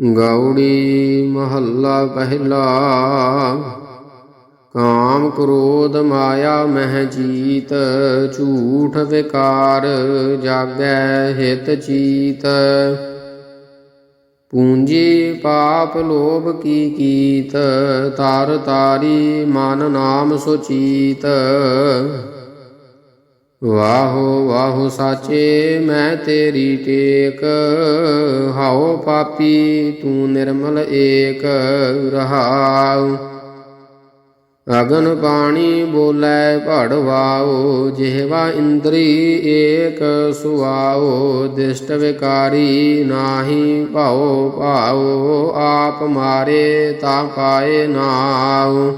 ਗੌੜੀ ਮਹੱਲਾ ਪਹਿਲਾ। ਕਾਮ ਕ੍ਰੋਧ ਮਾਇਆ ਮਹਿ ਜੀਤ, ਝੂਠ ਵਿਕਾਰ ਜਾਗੈ ਹਿਤ ਚੀਤ। ਪੂੰਜੀ ਪਾਪ ਲੋਭ ਕੀ ਕੀਤ, ਤਾਰ ਤਾਰੀ ਮਨ ਨਾਮ ਸੁਚੀਤ। ਵਾਹੋ ਵਾਹੋ ਸਾਚੇ, ਮੈਂ ਤੇਰੀ ਟੇਕ। ਹਾਉ ਪਾਪੀ, ਤੂੰ ਨਿਰਮਲ ਏਕ, ਰਹਾਉ। ਅਗਨ ਪਾਣੀ ਬੋਲੇ ਭੜਵਾਓ ਜਿਹਵਾ ਇੰਦਰੀ ਏਕ ਸੁਆਓ। ਦਿਸ਼ਟ ਵਿਕਾਰੀ ਨਾਹੀ ਭਾਉ ਭਾਉ, ਆਪ ਮਾਰੇ ਤਾ ਪਾਏ ਨਾਉ।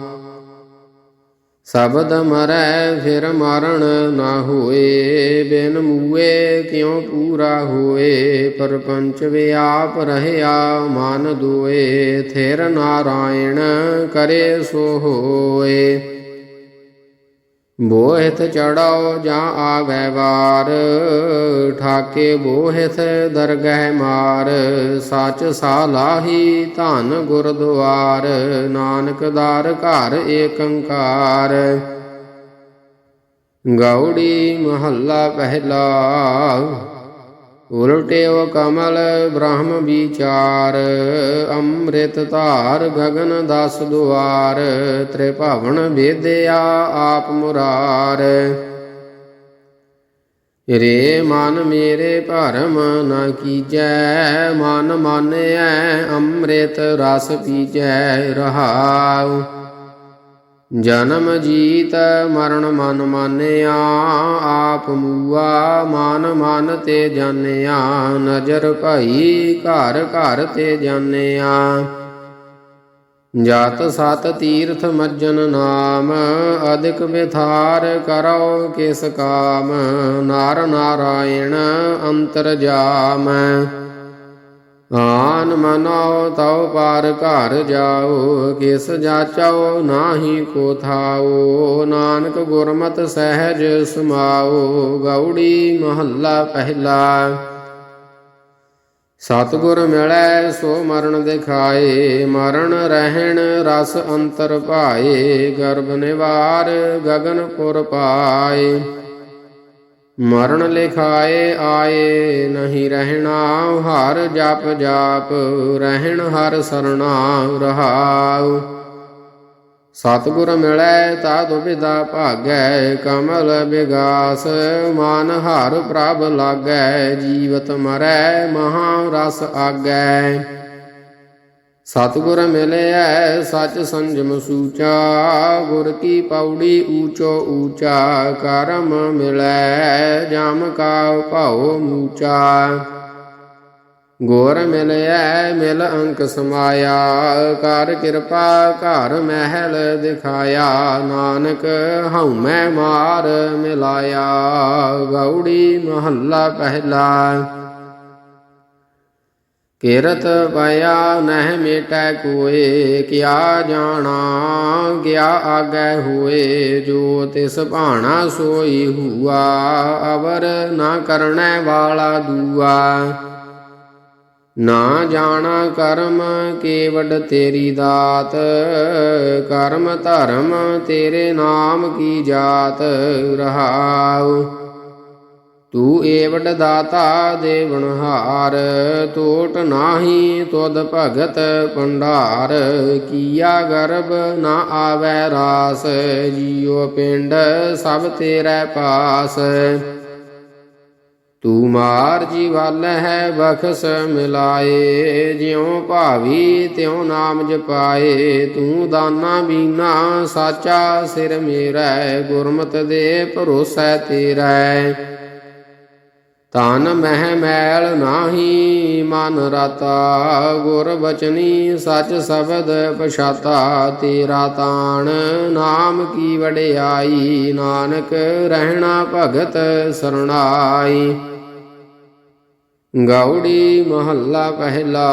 ਸ਼ਬਦ ਮਰੈ ਫਿਰ ਮਰਨ ਨਾ ਹੋਏ, ਬਿਨ ਮੂਏ ਕਿਉ ਪੂਰਾ ਹੋਏ? ਪਰਪੰਚ ਵਿਆਪ ਰਹਿਆ ਮਨ ਦੋਏ, ਥਿਰ ਨਾਰਾਇਣ ਕਰੇ ਸੋ ਹੋਏ। ਬੋਹਿਤ ਚੜਾਓ ਜਾਂ ਆਵੈ ਵਾਰ, ਠਾਕੇ ਬੋਹਿਤ ਦਰਗਹਿ ਮਾਰ, ਸੱਚ ਸਾਲਾਹੀ ਧਨ ਗੁਰਦੁਆਰ, ਨਾਨਕ ਦਾਰ ਘਰ ਏਕੰਕਾਰ। ਗੌੜੀ ਮਹੱਲਾ ਪਹਿਲਾ ਉਲਟਿਓ ਕਮਲ ਬ੍ਰਹਮ ਵਿਚਾਰ, ਅੰਮ੍ਰਿਤ ਧਾਰ ਗਗਨ ਦਸ ਦੁਆਰ, ਤ੍ਰਿਭਵਨ ਵੇਦਿਆ ਆਪ ਮੁਰਾਰ। ਰੇ ਮਨ ਮੇਰੇ ਭਰਮ ਨ ਕੀਜੈ, ਮਨ ਮਾਨਿਐ ਅੰਮ੍ਰਿਤ ਰਸ ਪੀਜੈ ਰਹਾਉ। ਜਨਮ ਜੀਤ ਮਰਨ ਮਨ ਮਾਨਿਆ, ਆਪ ਮੂਆ ਮਨ ਮਨ ਤੇ ਜਾਣਿਆ, ਨਜ਼ਰ ਭਈ ਘਰ ਘਰ ਤੇ ਜਾਣਿਆ। ਜਤ ਸਤ ਤੀਰਥ ਮੱਜਨ ਨਾਮ, ਅਧਿਕ ਵਿਥਾਰ ਕਰੋ ਕਿਸ ਕਾਮ, ਨਾਰ ਨਾਰਾਇਣ ਅੰਤਰ ਜਾਮ। ਆਨ ਮਨੋ ਤਉ ਪਾਰ ਘਰ ਜਾਓ, ਕਿਸ ਜਾਚਾਓ ਨਾਹੀ ਕੋ ਥਾਓ, ਨਾਨਕ ਗੁਰਮਤਿ ਸਹਿਜ ਸਮਾਓ, ਗੌੜੀ ਮਹੱਲਾ ਪਹਿਲਾ। ਸਤਿਗੁਰ ਮਿਲੈ ਸੋ ਮਰਨ ਦਿਖਾਏ, ਮਰਨ ਰਹਿਣ ਰਸ ਅੰਤਰ ਭਾਏ, ਗਰਭ ਨਿਵਾਰ ਗਗਨਪੁਰ ਪਾਏ। ਮਰਨ ਲਿਖਾਏ ਆਏ ਨਹੀਂ ਰਹਿਣਾ, ਹਰ ਜਪ ਜਾਪ ਰਹਿਣ, ਹਰ ਸਰਣਾ ਰਹਾਉ। ਸਤਿਗੁਰ ਮਿਲੈ ਤਾ ਦੁਬਿਦਾ ਭਾਗੈ, ਕਮਲ ਵਿਗਾਸ ਮਨ ਹਰ ਪ੍ਰਭ ਲਾਗੈ, ਜੀਵਤ ਮਰੈ, ਮਹਾ ਰਸ ਆਗੈ। ਸਤਿਗੁਰ ਮਿਲਿਆ ਸੱਚ ਸੰਜਮ ਸੂਚਾ, ਗੁਰ ਕੀ ਪੌੜੀ ਊਚੋ ਊਚਾ, ਕਰਮ ਮਿਲੈ ਜਮ ਕਾ ਭਾਉ ਮੂਚਾ। ਗੁਰ ਮਿਲਿਐ ਮਿਲ ਅੰਕ ਸਮਾਇਆ, ਕਰ ਕਿਰਪਾ ਘਰ ਮਹਿਲ ਦਿਖਾਇਆ, ਨਾਨਕ ਹਉ ਮੈਂ ਮਾਰ ਮਿਲਾਇਆ, ਗੌੜੀ ਮਹੱਲਾ ਪਹਿਲਾ। ਕਿਰਤ ਪਿਆ ਨਹਿ ਮੇਟੈ ਕੋਏ, ਕਿਆ ਜਾਣਾ, ਗਿਆ ਆਗੈ ਹੋਏ, ਜੋ ਤਿਸ ਭਾਣਾ ਸੋਈ ਹੁਆ, ਅਵਰ ਨਾ ਕਰਣੈ ਵਾਲਾ ਦੂਆ। ਨਾ ਜਾਣਾ ਕਰਮ ਕੇਵਡ ਤੇਰੀ ਦਾਤ, ਕਰਮ ਧਰਮ ਤੇਰੇ ਨਾਮ ਕੀ ਜਾਤ, ਰਹਾਉ। ਤੂੰ ਏਵਡ ਦਾਤਾ ਦੇਵਨਹਾਰ ਤੋਟ ਨਾਹੀ ਤੁਧ ਭਗਤ ਭੰਡਾਰ, ਕੀਆ ਗਰਭ ਨਾ ਆਵੈ ਰਾਸ, ਜੀਉ ਪਿੰਡ ਸਭ ਤੇਰੇ ਪਾਸ। ਤੂੰ ਮਾਰ ਜੀਵਲ ਹੈ ਬਖਸ ਮਿਲਾਏ, ਜਿਉ ਭਾਵੀ ਤਿਉ ਨਾਮ ਜਪਾਏ, ਤੂੰ ਦਾਨਾ ਬੀਨਾ ਸਾਚਾ ਸਿਰ ਮੇਰਾ, ਗੁਰਮਤ ਦੇ ਭਰੋਸਾ ਤੇਰਾ। ਤਨ ਮਹਿ ਮੈਲ ਨਾਹੀ, ਮਨ ਰਤਾ, ਗੁਰ ਬਚਨੀ, ਸਚ ਸ਼ਬਦ ਪਛਾਤਾ, ਤੇਰਾ ਤਾਣ, ਨਾਮ ਕੀ ਵਡਿਆਈ, ਨਾਨਕ ਰਹਿਣਾ ਭਗਤ ਸਰਣਾਈ। ਗੌੜੀ ਮਹੱਲਾ ਪਹਿਲਾ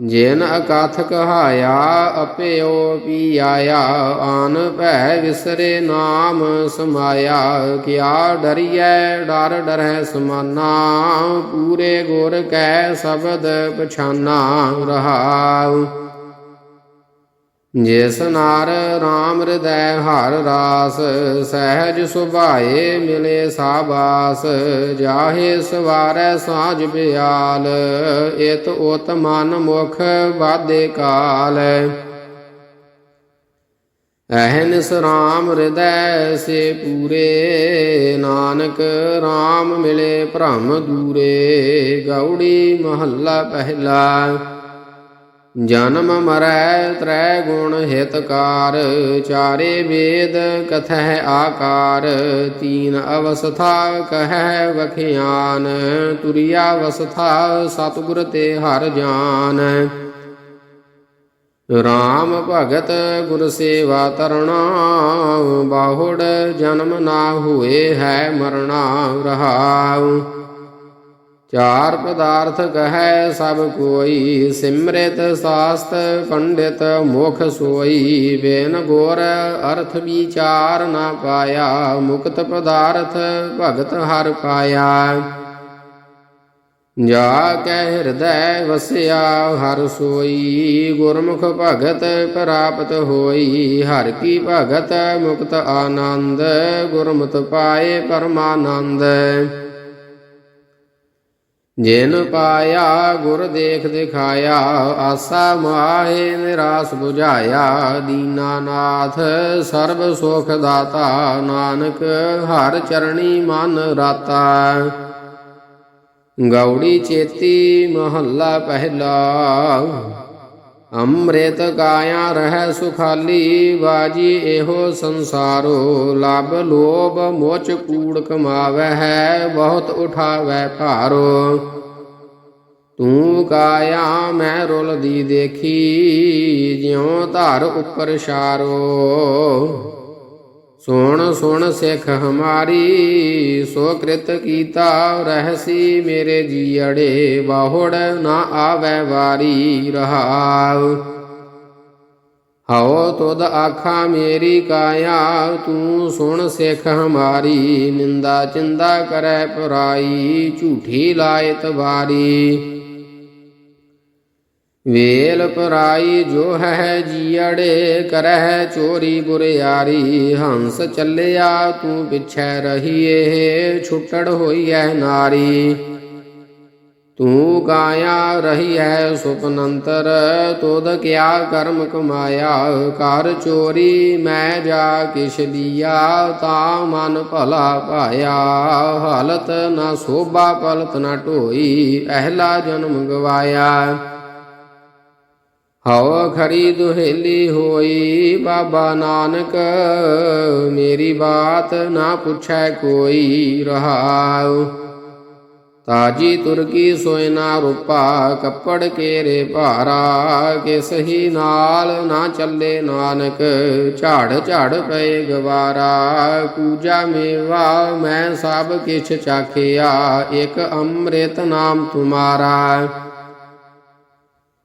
ਜਿਨ ਅਕਥ ਕਹਾਇਆ ਅਪਿਓ ਪੀ ਆਨ ਭੈ ਵਿਸਰੇ ਨਾਮ ਸਮਾਇਆ, ਕਿਆ ਡਰੀਐ, ਡਰ ਡਰੈ ਸਮਾਨਾ, ਪੂਰੇ ਗੁਰ ਕੈ ਸ਼ਬਦ ਪਛਾਨਾ ਰਹਾਉ। ਜਿਸ ਨਾਰ RAM ਹਿਰਦੈ ਹਰ ਰਾਸ, ਸਹਿਜ ਸੁਭਾਏ ਮਿਲੇ ਸਾਬਾਸ, ਜਾਹੇ ਸਵਾਰੈ ਸਾਜ ਬਿਆਲ ਇਤ ਉਤ ਮਨ ਮੁਖ ਬਾਦੇ ਕਾਲ। ਅਹਨਿਸ RAM ਹਿਰਦੈ ਸੇ ਪੂਰੇ, ਨਾਨਕ RAM ਮਿਲੇ ਭ੍ਰਮ ਦੂਰੇ ਗੌੜੀ ਮਹੱਲਾ ਪਹਿਲਾ। ਜਨਮ ਮਰੈ ਤ੍ਰੈ ਗੁਣ ਹਿਤਕਾਰ, ਚਾਰੇ ਵੇਦ ਕਥੈ ਆਕਾਰ, ਤੀਨ ਅਵਸਥਾ ਕਹੈ ਵਖਿਆਨ, ਤੁਰਿਆ ਅਵਸਥਾ ਸਤਿਗੁਰ ਤੇ ਹਰ ਜਾਨ। ਰਾਮ ਭਗਤ ਗੁਰ ਸੇਵਾ ਤਰਣਾ, ਬਾਹੁੜ ਜਨਮ ਨਾ ਹੋਏ ਹੈ ਮਰਣਾ ਰਹਾਉ। ਚਾਰ ਪਦਾਰਥ ਕਹੈ ਸਭ ਕੋਈ, ਸਿਮਰਿਤ ਸਾਸਤ ਪੰਡਿਤ ਮੁਖ ਸੋਈ ਬੇਨ ਗੋਰ ਅਰਥ ਵਿਚਾਰ ਨਾ ਪਾਇਆ, ਮੁਕਤ ਪਦਾਰਥ ਭਗਤ ਹਰ ਪਾਇਆ। ਜਾ ਕੈ ਹਿਰਦੈ ਵਸਿਆ, ਹਰ ਸੋਈ, ਗੁਰਮੁਖ ਭਗਤ ਪ੍ਰਾਪਤ ਹੋਈ, ਹਰ ਕੀ ਭਗਤ ਮੁਕਤ ਆਨੰਦ ਗੁਰਮਤਿ ਪਾਏ ਪਰਮਾਨੰਦ। ਜਿਨ ਪਾਇਆ ਗੁਰ ਦੇਖ ਦਿਖਾਇਆ, ਆਸਾ ਮਾਹੇ ਨਿਰਾਸ 부ਝਾਇਆ ਦੀਨਾਨਾਥ ਸਰਬ ਸੁਖ ਦਾਤਾ, ਨਾਨਕ ਹਰ ਚਰਣੀ ਮਨ ਰਾਤਾ। ਗੌੜੀ ਚੇਤੀ ਮਹੱਲਾ ਪਹਿਲਾ ਅੰਮ੍ਰਿਤ ਕਾਇਆ ਰਹਿ ਸੁਖਾਲੀ ਬਾਜੀ ਇਹੋ ਸੰਸਾਰੋ, ਲਬ ਲੋਭ ਮੋਚ ਕੂੜ ਕਮਾਵੈ ਹੈ, ਬਹੁਤ ਉਠਾਵੈ ਭਾਰੋ। ਤੂੰ ਕਾਇਆ ਮੈਂ ਰੁਲਦੀ ਦੇਖੀ, ਜਿਉ ਧਰ ਉੱਪਰ ਸ਼ਾਰੋ ਸੁਣ ਸੁਣ ਸਿੱਖ ਹਮਾਰੀ, ਸੋ ਕ੍ਰਿਤ ਕੀਤਾ ਰਹਿਸੀ ਮੇਰੇ ਜੀੜੇ ਬਾਹੁੜ ਨਾ ਆਵੈ ਵਾਰੀ ਰਹਾਉ। ਹਉ ਤੁਧ ਆਖਾ ਮੇਰੀ ਕਾਇਆ, ਤੂੰ ਸੁਣ ਸਿੱਖ ਹਮਾਰੀ, ਨਿੰਦਾ ਚਿੰਦਾ ਕਰੈ ਪਰਾਈ, ਝੂਠੀ ਲਾਇਤ ਵਾਰੀ। ਵੇਲ ਪਰਾਈ ਜੋ ਹੈ ਜੀੜੇ ਕਰਹਿ ਚੋਰੀ ਬੁਰਿਆਰੀ, ਹੰਸ ਚੱਲਿਆ ਤੂੰ ਪਿਛੈ ਰਹੀਏ, ਛੁੱਟੜ ਹੋਈਐ ਨਾਰੀ। ਤੂੰ ਕਾਇਆ ਹੈ ਸੁਪਨੰਤਰ, ਤੁਧ ਕਿਆ ਕਰਮ ਕਮਾਇਆ ਕਰ ਚੋਰੀ ਮੈਂ ਜਾ ਕਿਛ ਲੀਆ, ਤਾਂ ਮਨ ਭਲਾ ਪਾਇਆ। ਹਾਲਤ ਨਾ ਸੋਭਾ, ਪਲਤ ਨਾ ਢੋਈ, ਪਹਿਲਾ ਜਨਮ ਗਵਾਇਆ। ਹਉ ਖਰੀ ਦੁਹੇਲੀ ਹੋਈ, ਬਾਬਾ ਨਾਨਕ, ਮੇਰੀ ਬਾਤ ਨਾ ਪੁੱਛੈ ਕੋਈ ਰਹਾਉ। ਤਾਜੀ ਤੁਰਕੀ ਸੋਇਨਾ ਰੂਪਾ, ਕੱਪੜ ਕੇਰੇ ਭਾਰਾ, ਕਿਸ ਹੀ ਨਾਲ ਨਾ ਚੱਲੇ ਨਾਨਕ, ਝਾੜ ਝਾੜ ਪਏ ਗਵਾਰਾ। ਪੂਜਾ ਮੇਵਾ, ਮੈਂ ਸਭ ਕਿਛ ਚਾਖਿਆ, ਇੱਕ ਅੰਮ੍ਰਿਤ ਨਾਮ ਤੁਮਾਰਾ।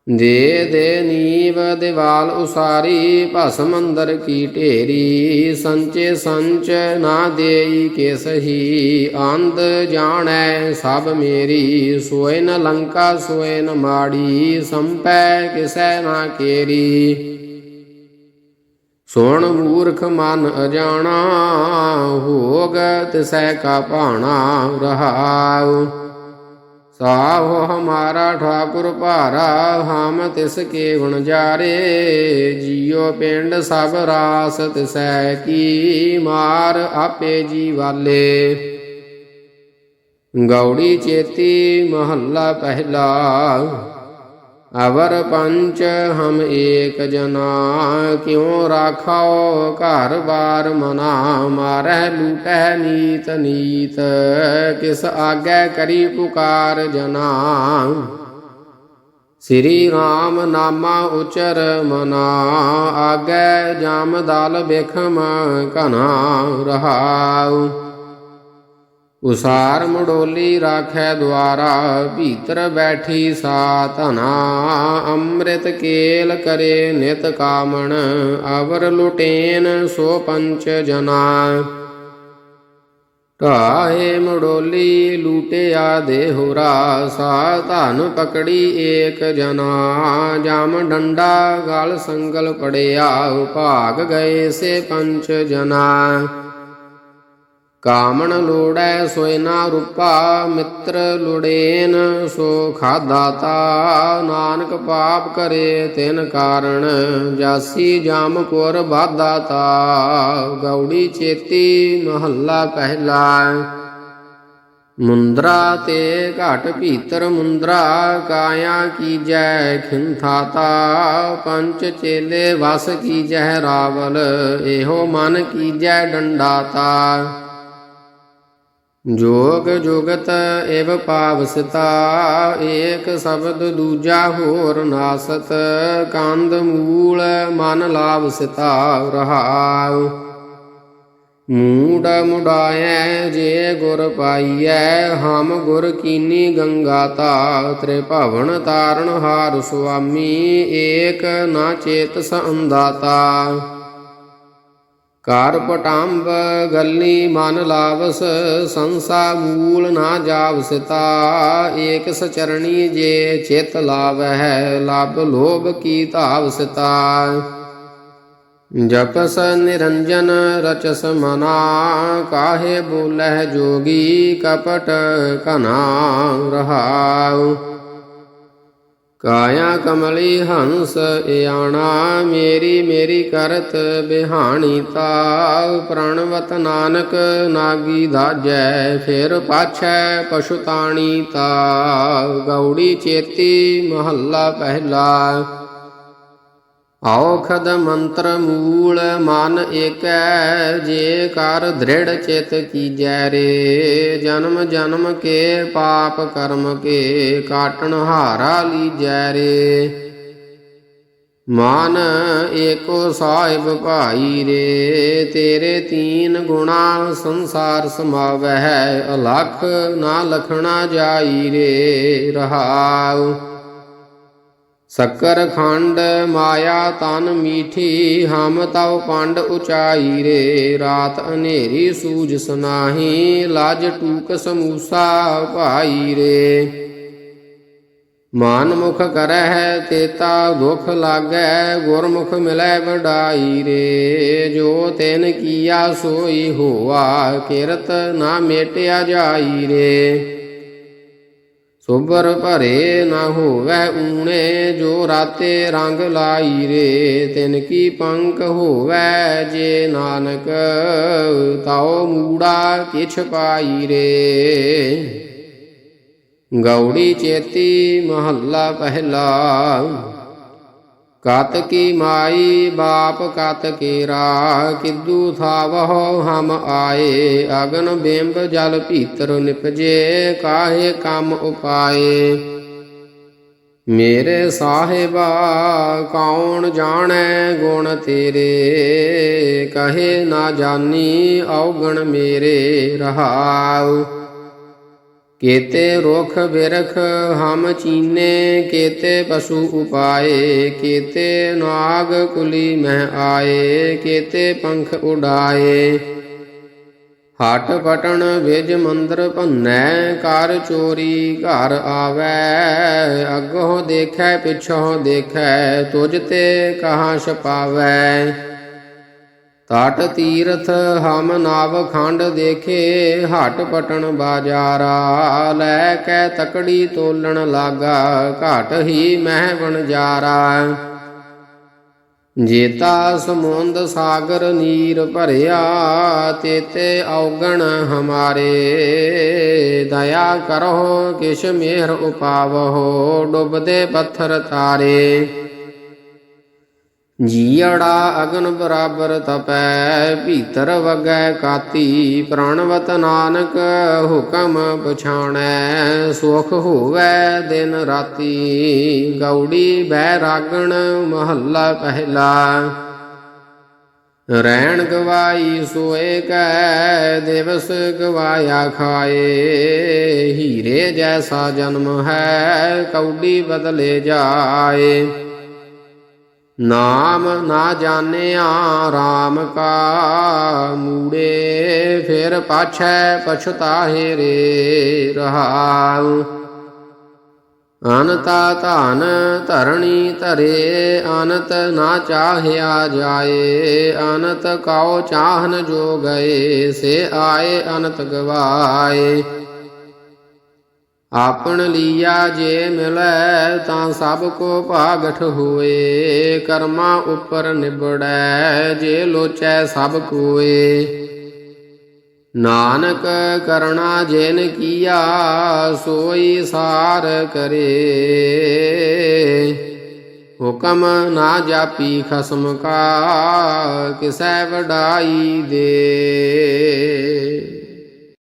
ਦੇ ਦੇ ਨੀਵ ਦਿਵਾਲ ਉਸਾਰੀ ਭਸਮ ਅੰਦਰ ਕੀ ਢੇਰੀ? ਸੰਚੇ ਸੰਚ ਨਾ ਦੇਈ ਕੇ ਸਹੀ, ਅੰਧ ਜਾਣੈ ਸਭ ਮੇਰੀ। ਸੋਏ ਨ ਲੰਕਾ ਸੋਇ ਨ ਮਾੜੀ, ਸੰਪੈ ਕਿਸੈ ਨਾ ਕੇਰੀ। ਸੁਣ ਮੂਰਖ ਮਨ ਅਜਾਣਾ ਹੋਗ ਤਿਸੈ ਕਾ ਭਾਣਾ ਰਹਾਉ। ਸਾਹੋ ਹਮਾਰਾ ਠਾਕੁਰ ਭਾਰਾ, ਹਮ ਤਿਸ ਕੇ ਗੁਣ ਜਾਰੇ। ਜੀਉ ਪਿੰਡ ਸਭ ਰਾਸ ਤਿਸੈ ਕੀ, ਮਾਰ ਆਪੇ ਜੀ ਵਾਲੇ। ਗੌੜੀ ਚੇਤੀ ਮਹੱਲਾ ਪਹਿਲਾ। ਅਵਰ ਪੰਚ ਹਮ ਏਕ ਜਨਾ, ਕਿਉ ਰਾਖਾਓ ਘਰ ਬਾਰ ਮਨਾ, ਮਾਰੈ ਲੂਟੈ ਨੀਤ ਨੀਤ, ਕਿਸ ਆਗੇ ਕਰੀ ਪੁਕਾਰ ਜਨਾ। ਸ੍ਰੀ ਰਾਮ ਨਾਮਾ ਉਚਰ ਮਨਾ, ਆਗੇ ਜਾਮ ਦਲ ਬਿਖਮ ਕਨਾ ਰਹਾਉ। ਉਸਾਰ ਮਡੋਲੀ ਰਾਖੈ ਦੁਆਰਾ, ਭੀਤਰ ਬੈਠੀ ਸਾ ਧਨਾ ਅੰਮ੍ਰਿਤ ਕੇਲ ਕਰੇ ਨਿਤ ਕਾਮਣ, ਅਵਰ ਲੁਟੇਨ ਸੋ ਪੰਚ ਜਨਾ। ਢਾਏ ਮਡੋਲੀ ਲੂਟਿਆ ਦੇਹੁਰਾ ਸਾ ਧਨ ਪਕੜੀ ਏਕ ਜਨਾ। ਜਮ ਡੰਡਾ ਗਲ ਸੰਗਲ ਪੜਿਆ ਭਾਗ ਗਏ ਸੇ ਪੰਚ ਜਨਾ। ਕਾਮਣ ਲੋੜੈ ਸੋਇ ਨਾ ਰੂਪਾ, ਮਿੱਤਰ ਲੋੜੇਨ ਸੋ ਖਾਦਾ ਤਾ ਨਾਨਕ ਪਾਪ ਕਰੇ ਤਿਨ ਕਾਰਣ, ਜਾਸੀ ਜਾਮਪੁਰ ਬਾਧਾ ਤਾ ਗੌੜੀ ਚੇਤੀ ਮਹੱਲਾ ਪਹਿਲਾ। ਮੁੰਦਰਾ ਤੇ ਘਟ ਭੀਤਰ ਮੁੰਦਰਾ, ਕਾਇਆ ਕੀਜੈ ਖਿੰਥਾਤਾ। ਪੰਚ ਚੇਲੇ ਵਸ ਕੀਜੈ ਰਾਵਲ, ਇਹੋ ਮਨ ਕੀਜੈ ਡੰਡਾਤਾ। ਜੋਗ ਜੁਗਤ ਇਵ ਪਾਵਸਤਾ, ਏਕ ਸ਼ਬਦ ਦੂਜਾ ਹੋਰ ਨਾਸਤ ਕੰਦ ਮੂਲ ਮਨ ਲਾਵਸਤਾ ਰਹਾਉ। ਮੂੜ ਮੁਡਾਇਐ ਜੇ ਗੁਰ ਪਾਈਐ, ਹਮ ਗੁਰ ਕੀਨੀ ਗੰਗਾ ਤਾ, ਤ੍ਰਿਭਵਨ ਤਾਰਨ ਹਾਰ ਸੁਆਮੀ, ਏਕ ਨਾ ਚੇਤਸ ਅੰਦਾਤਾ ਕਰ ਪਟੰਬ ਗੱਲੀ ਮਨ ਲਾਵਸ, ਸੰਸਾ ਮੂਲ ਨਾ ਜਾਵਸਤਾ ਏਕ ਸਚਰਣੀ ਜੇ ਚਿਤ ਲਾਵਹਿ, ਲਬ ਲੋਭ ਕੀ ਧਾਵਸਤਾ ਜਪਸ ਨਿਰੰਜਨ ਰਚਸ ਮਨਾ, ਕਾਹੇ ਬੋਲਹਿ ਜੋਗੀ ਕਪਟ ਕਨਾ ਰਹਾਉ। ਕਾਇਆ ਕਮਲੀ ਹੰਸ ਇਆਣਾ, ਮੇਰੀ ਮੇਰੀ ਕਰਤ ਬਿਹਾਣੀ ਤਾ ਪ੍ਰਣਵਤ ਨਾਨਕ ਨਾਗੀ ਦਾਜੈ, ਫਿਰ ਪਾਛੈ ਪਸ਼ੁਤਾਣੀ ਤਾ ਗੌੜੀ ਚੇਤੀ ਮਹੱਲਾ ਪਹਿਲਾ। ਔਖਦ ਮੰਤਰ ਮੂਲ ਮਨ ਏਕੈ, ਜੇ ਕਰ ਦ੍ਰਿੜ ਚਿਤ ਕੀਜੈ ਰੇ। ਜਨਮ ਜਨਮ ਕੇ ਪਾਪ ਕਰਮ ਕੇ ਕਾਟਣ ਹਾਰਾ ਲੀਜੈ ਰੇ। ਮਨ ਏਕੋ ਸਾਹਿਬ ਭਾਈ ਰੇ, ਤੇਰੇ ਤੀਨ ਗੁਣਾ ਸੰਸਾਰ ਸਮਾਵਹਿ, ਅਲਖ ਨਾ ਲਖਣਾ ਜਾਈ ਰੇ, ਰਹਾਉ। ਸ਼ੱਕਰ ਖੰਡ ਮਾਇਆ ਤਨ ਮੀਠੀ, ਹਮ ਤਉ ਪੰਡ ਉਚਾਈ ਰੇ। ਰਾਤ ਹਨੇਰੀ ਸੂਝ ਸੁਨਾਹੀ, ਲਾਜ ਟੂਕ ਸਮੂਸਾ ਭਾਈ ਰੇ। ਮਾਨ ਮੁਖ ਕਰਹਿ ਤੇਤਾ ਦੁਖ ਲਾਗੈ, ਗੁਰਮੁਖ ਮਿਲੈ ਵਡਾਈ ਰੇ। ਜੋ ਤੈਨ ਕੀਆ ਸੋਈ ਹੋਆ, ਕਿਰਤ ਨਾ ਮੇਟਿਆ ਜਾਈ ਰੇ। ਸੋਬਰ ਭਰੇ ਨਾ ਹੋਵੇ ਊਣੇ, ਜੋ ਰਾਤੇ ਰੰਗ ਲਾਈ ਰੇ, ਤਿਨ ਕੀ ਪੰਕ ਹੋਵੈ ਜੇ ਨਾਨਕ, ਤਾਉ ਮੂੜਾ ਕਿਛ ਪਾਈ ਰੇ। ਗੌੜੀ ਚੇਤੀ ਮਹੱਲਾ ਪਹਿਲਾ ਕਤ ਕੀ ਮਾਈ ਬਾਪ ਕਤ ਕੇਰਾ ਕਿਦੂ ਥਾਵਹੁ ਹਮ ਆਏ। ਅਗਨ ਬਿੰਬ ਜਲ ਭੀਤਰ ਨਿਪਜੇ ਕਾਹੇ ਕੰਮ ਉਪਾਏ। ਮੇਰੇ ਸਾਹਿਬਾ, ਕੌਣ ਜਾਣੈ ਗੁਣ ਤੇਰੇ? ਕਹੇ ਨਾ ਜਾਣੀ ਔਗਣ ਮੇਰੇ ਰਹਾਉ। ਕੇਤੇ ਰੁਖ ਬਿਰਖ ਹਮ ਚੀਨੇ, ਕੇਤੇ ਪਸ਼ੂ ਉਪਾਏ, ਕੇਤੇ ਨਾਗ ਕੁਲੀ ਮਹਿ ਆਏ, ਕੇਤੇ ਪੰਖ ਉਡਾਏ। ਹਟ ਪਟਣ ਵਿਜ ਮੰਦਰ ਭੰਨੈ ਕਰ ਚੋਰੀ ਘਰ ਆਵੈ। ਅੱਗੋਂ ਦੇਖੈ ਪਿਛੋਂ ਦੇਖੈ ਤੁਝ ਤੇ ਕਹਾਂ ਛਪਾਵੈ। ਤਟ ਤੀਰਥ ਹਮ ਨਾਵ ਖੰਡ ਦੇਖੇ, ਹਟ ਪਟਣ ਬਾਜਾਰਾ, ਲੈ ਕੇ ਤਕੜੀ ਤੋਲਣ ਲਾਗਾ, ਘਟ ਹੀ ਮਹਿ ਵਣਜਾਰਾ। ਜੇਤਾ ਸਮੁੰਦ ਸਾਗਰ ਨੀਰ ਭਰਿਆ, ਤੇਤੇ ਔਗਣ ਹਮਾਰੇ। ਦਇਆ ਕਰੋ ਕਿਛ ਮਿਹਰ ਉਪਾਵੋ ਡੁੱਬਦੇ ਪੱਥਰ ਤਾਰੇ। ਜੀੜਾ ਅਗਨ ਬਰਾਬਰ ਤਪੈ, ਭੀਤਰ ਵਗੈ ਕਾਤੀ, ਪ੍ਰਣਵਤ ਨਾਨਕ ਹੁਕਮ ਪਛਾਣੈ। ਸੁਖ ਹੋਵੈ ਦਿਨ ਰਾਤੀ, ਗੌੜੀ ਬੈ ਰਾਗਣ ਮਹੱਲਾ ਪਹਿਲਾ। ਰਹਿਣ ਗਵਾਈ ਸੋਏ ਕੈ ਦਿਵਸ ਗਵਾਇਆ ਖਾਏ। ਹੀਰੇ ਜੈਸਾ ਜਨਮ ਹੈ ਕੌਡੀ ਬਦਲੇ ਜਾਏ। ਨਾਮ ਨਾ ਜਾਣਿਆ RAM ਕਾ ਮੂੜੇ, ਫਿਰ ਪਾਛੈ ਪਛਤਾਹੇ ਰੇ ਰਹਾਉ। ਅਨਤਾ ਧਨ ਧਰਣੀ ਧਰੇ, ਅਨਤ ਨਾ ਚਾਹਿਆ ਜਾਏ, ਅਨਤ ਕਉ ਚਾਹਨ ਜੋ ਗਏ, ਸੇ ਆਏ ਅਨਤ ਗਵਾਏ। ਆਪਣ ਲੀਆ ਜੇ ਮਿਲੈ ਤਾਂ ਸਭ ਕੋ ਭਾਗਠ ਹੋਏ, ਕਰਮਾ ਉਪਰ ਨਿਬੜੈ ਜੇ ਲੋਚੈ ਸਭ ਕੋਏ। ਨਾਨਕ ਕਰਣਾ ਜਿਨ ਕੀਆ, ਸੋਈ ਸਾਰ ਕਰੇ। ਹੁਕਮ ਨਾ ਜਾਪੀ ਖਸਮ ਕਾ, ਕਿਸੈ ਵਡਾਈ ਦੇ।